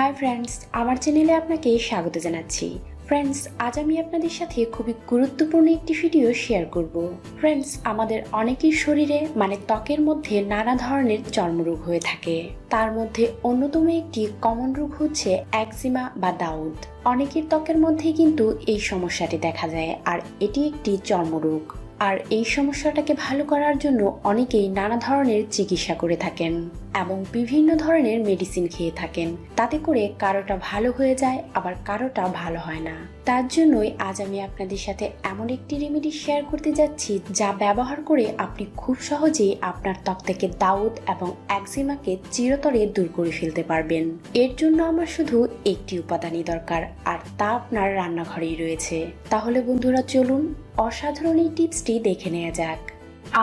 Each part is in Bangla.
হাই ফ্রেন্ডস আমার চ্যানেলে আপনাকে স্বাগত জানাচ্ছি। ফ্রেন্ডস আজ আমি আপনাদের সাথে খুবই গুরুত্বপূর্ণ একটি ভিডিও শেয়ার করব। ফ্রেন্ডস আমাদের অনেকের শরীরে মানে ত্বকের মধ্যে নানা ধরনের চর্মরোগ হয়ে থাকে। তার মধ্যে অন্যতম একটি কমন রোগ হচ্ছে একজিমা বা দাউদ। অনেকের ত্বকের মধ্যে কিন্তু এই সমস্যাটি দেখা যায়, আর এটি একটি চর্মরোগ। আর এই সমস্যাটাকে ভালো করার জন্য অনেকেই নানা ধরনের চিকিৎসা করে থাকেন এবং বিভিন্ন ধরনের মেডিসিন খেয়ে থাকেন। তাতে করে কারোটা ভালো হয়ে যায়, আবার কারোটা ভালো হয় না। তার জন্যই আজ আমি আপনাদের সাথে এমন একটি রেমেডি শেয়ার করতে যাচ্ছি যা ব্যবহার করে আপনি খুব সহজেই আপনার ত্বক থেকে দাউদ এবং অ্যাক্সিমাকে চিরতরে দূর করে ফেলতে পারবেন। এর জন্য আমার শুধু একটি উপাদানই দরকার, আর তা আপনার রান্নাঘরেই রয়েছে। তাহলে বন্ধুরা চলুন, অসাধারণ এই টিপসটি দেখে নেওয়া যাক।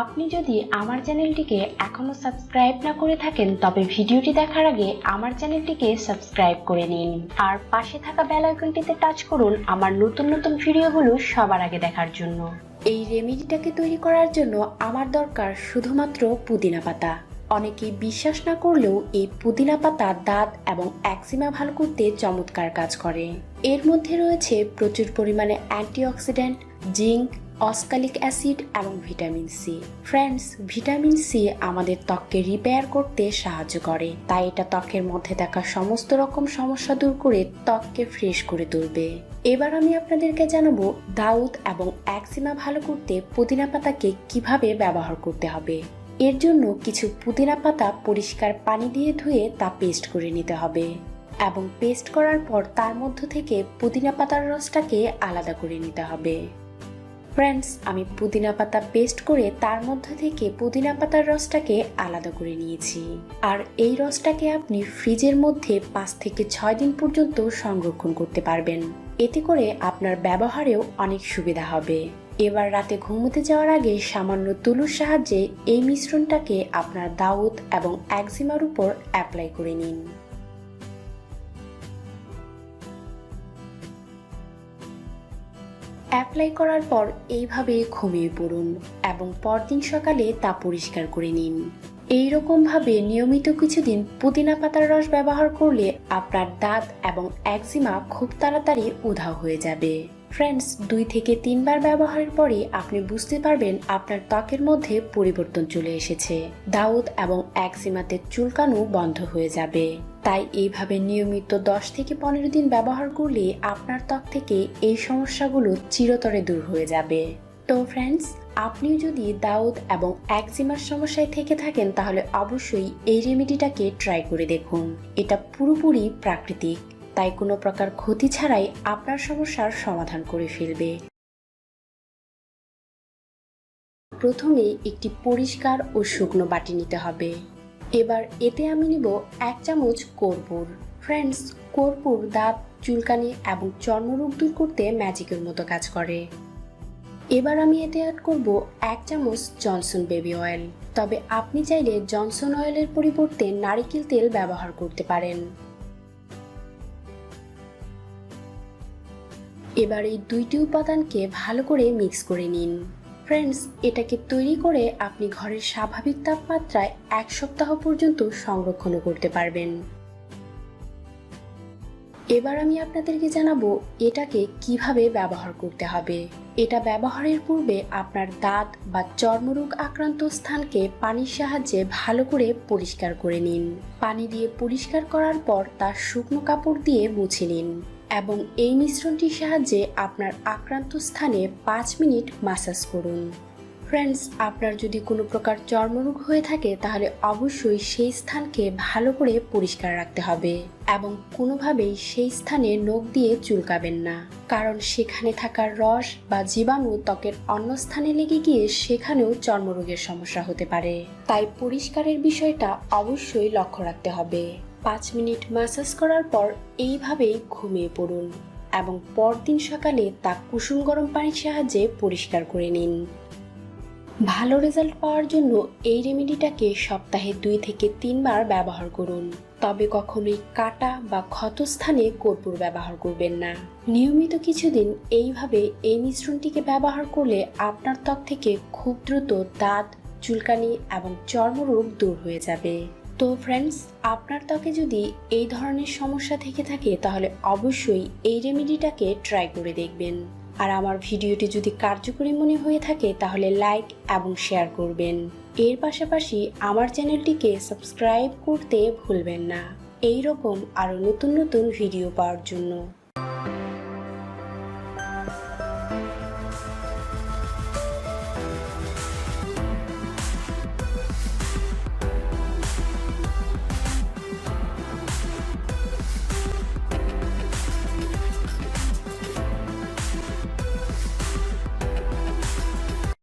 আপনি যদি আমার চ্যানেলটিকে এখনও সাবস্ক্রাইব না করে থাকেন, তবে ভিডিওটি দেখার আগে আমার চ্যানেলটিকে সাবস্ক্রাইব করে নিন। আর পাশে থাকা বেল আইকনটিতে টাচ করুন আমার নতুন নতুন ভিডিওগুলো সবার আগে দেখার জন্য। এই রেমেডিটাকে তৈরি করার জন্য আমার দরকার শুধুমাত্র পুদিনা পাতা। অনেকেই বিশ্বাস না করলেও এই পুদিনা পাতা দাঁত এবং অ্যাক্সিমা ভালো করতে চমৎকার কাজ করে। এর মধ্যে রয়েছে প্রচুর পরিমাণে অ্যান্টিঅক্সিডেন্ট, জিঙ্ক অস্কালিক অ্যাসিড এবং vitamin C friends vitamin C আমাদের ত্বককে রিপেয়ার করতে সাহায্য করে। তাই এটা ত্বকের মধ্যে থাকা সমস্ত রকম সমস্যা দূর করে ত্বককে ফ্রেশ করে তুলবে। এবার আমি আপনাদেরকে জানাব দাউদ এবং অ্যাক্সিমা ভালো করতে পুদিনা পাতাকে কীভাবে ব্যবহার করতে হবে। এর জন্য কিছু পুদিনা পাতা পরিষ্কার পানি দিয়ে ধুয়ে তা পেস্ট করে নিতে হবে। এবং পেস্ট করার পর তার মধ্য থেকে পুদিনা পাতার রসটাকে আলাদা করে নিতে হবে। ফ্রেন্ডস আমি পুদিনা পাতা পেস্ট করে তার মধ্যে থেকে পুদিনা পাতার রসটাকে আলাদা করে নিয়েছি। আর এই রসটাকে আপনি ফ্রিজের মধ্যে পাঁচ থেকে ছয় দিন পর্যন্ত সংরক্ষণ করতে পারবেন। এতে করে আপনার ব্যবহারেও অনেক সুবিধা হবে। এবার রাতে ঘুমোতে যাওয়ার আগে সামান্য তুলুর সাহায্যে এই মিশ্রণটাকে আপনার দাউদ এবং একজিমার উপর অ্যাপ্লাই করে নিন। অ্যাপ্লাই করার পর এইভাবে ঘুমিয়ে পড়ুন এবং পরদিন সকালে তা পরিষ্কার করে নিন। এই ভাবে নিয়মিত কিছুদিন পুদিনা পাতার রস ব্যবহার করলে আপনার দাঁত এবং একজিমা খুব তাড়াতাড়ি উধাও হয়ে যাবে। ফ্রেন্ডস দুই থেকে তিনবার ব্যবহারের পরে আপনি বুঝতে পারবেন আপনার ত্বকের মধ্যে পরিবর্তন চলে এসেছে। দাউদ এবং একজিমাতে চুলকানো বন্ধ হয়ে যাবে। তাই এইভাবে নিয়মিত দশ থেকে পনেরো দিন ব্যবহার করলে আপনার ত্বক থেকে এই সমস্যাগুলো চিরতরে দূর হয়ে যাবে। তো ফ্রেন্ডস আপনি যদি দাউদ এবং একজিমার সমস্যায় থেকে থাকেন তাহলে অবশ্যই এই রেমেডিটাকে ট্রাই করে দেখুন। এটা পুরোপুরি প্রাকৃতিক। তাই কোনো প্রকার ক্ষতি ছাড়াই আপনার সমস্যার সমাধান করে ফেলবে। প্রথমে একটি পরিষ্কার ও শুকনো বাটি নিতে হবে। এবার এতে আমি নিব এক চামচ কর্পূর। ফ্রেন্ডস কর্পূর দাঁত চুলকানি এবং চর্মরোগ দূর করতে ম্যাজিকের মতো কাজ করে। এবার আমি এতে অ্যাড করব এক চামচ জনসন বেবি অয়েল তবে আপনি চাইলে জনসন অয়েলের পরিবর্তে নারিকেল তেল ব্যবহার করতে পারেন। এবার এই দুইটি উপাদানকে ভালো করে মিক্স করে নিন। ফ্রেন্ডস এটাকে তৈরি করে আপনি ঘরের স্বাভাবিক তাপমাত্রায় এক সপ্তাহ পর্যন্ত সংরক্ষণও করতে পারবেন। এবার আমি আপনাদেরকে জানাব এটাকে কীভাবে ব্যবহার করতে হবে। এটা ব্যবহারের পূর্বে আপনার দাঁত বা চর্মরোগ আক্রান্ত স্থানকে পানির সাহায্যে ভালো করে পরিষ্কার করে নিন। পানি দিয়ে পরিষ্কার করার পর তার শুকনো কাপড় দিয়ে মুছে নিন। এবং এই মিশ্রণটির সাহায্যে আপনার আক্রান্ত স্থানে পাঁচ মিনিট মাসাজ করুন। ফ্রেন্ডস আপনার যদি কোনো প্রকার চর্মরোগ হয়ে থাকে, তাহলে অবশ্যই সেই স্থানকে ভালো করে পরিষ্কার রাখতে হবে এবং কোনোভাবেই সেই স্থানে নখ দিয়ে চুলকাবেন না। কারণ সেখানে থাকার রস বা জীবাণু ত্বকের অন্য স্থানে লেগে গিয়ে সেখানেও চর্মরোগের সমস্যা হতে পারে। তাই পরিষ্কারের বিষয়টা অবশ্যই লক্ষ্য রাখতে হবে। পাঁচ মিনিট ম্যাসাজ করার পর এইভাবেই ঘুমিয়ে পড়ুন এবং পরদিন সকালে তা কুসুম গরম পানির সাহায্যে পরিষ্কার করে নিন। ভালো রেজাল্ট পাওয়ার জন্য এই রেমেডিটাকে সপ্তাহে দুই থেকে তিনবার ব্যবহার করুন। তবে কখনোই কাটা বা ক্ষত স্থানে কর্পূর ব্যবহার করবেন না। নিয়মিত কিছুদিন এইভাবে এই মিশ্রণটিকে ব্যবহার করলে আপনার ত্বক থেকে খুব দ্রুত দাঁত, চুলকানি এবং চর্মরোগ দূর হয়ে যাবে। তো ফ্রেন্ডস আপনার ত্বকে যদি এই ধরনের সমস্যা থেকে থাকে, তাহলে অবশ্যই এই রেমেডিটাকে ট্রাই করে দেখবেন। আর আমার ভিডিওটি যদি কার্যকরী মনে হয়ে থাকে, তাহলে লাইক এবং শেয়ার করবেন। এর পাশাপাশি আমার চ্যানেলটিকে সাবস্ক্রাইব করতে ভুলবেন না। এই রকম আরও নতুন নতুন ভিডিও পাওয়ার জন্য।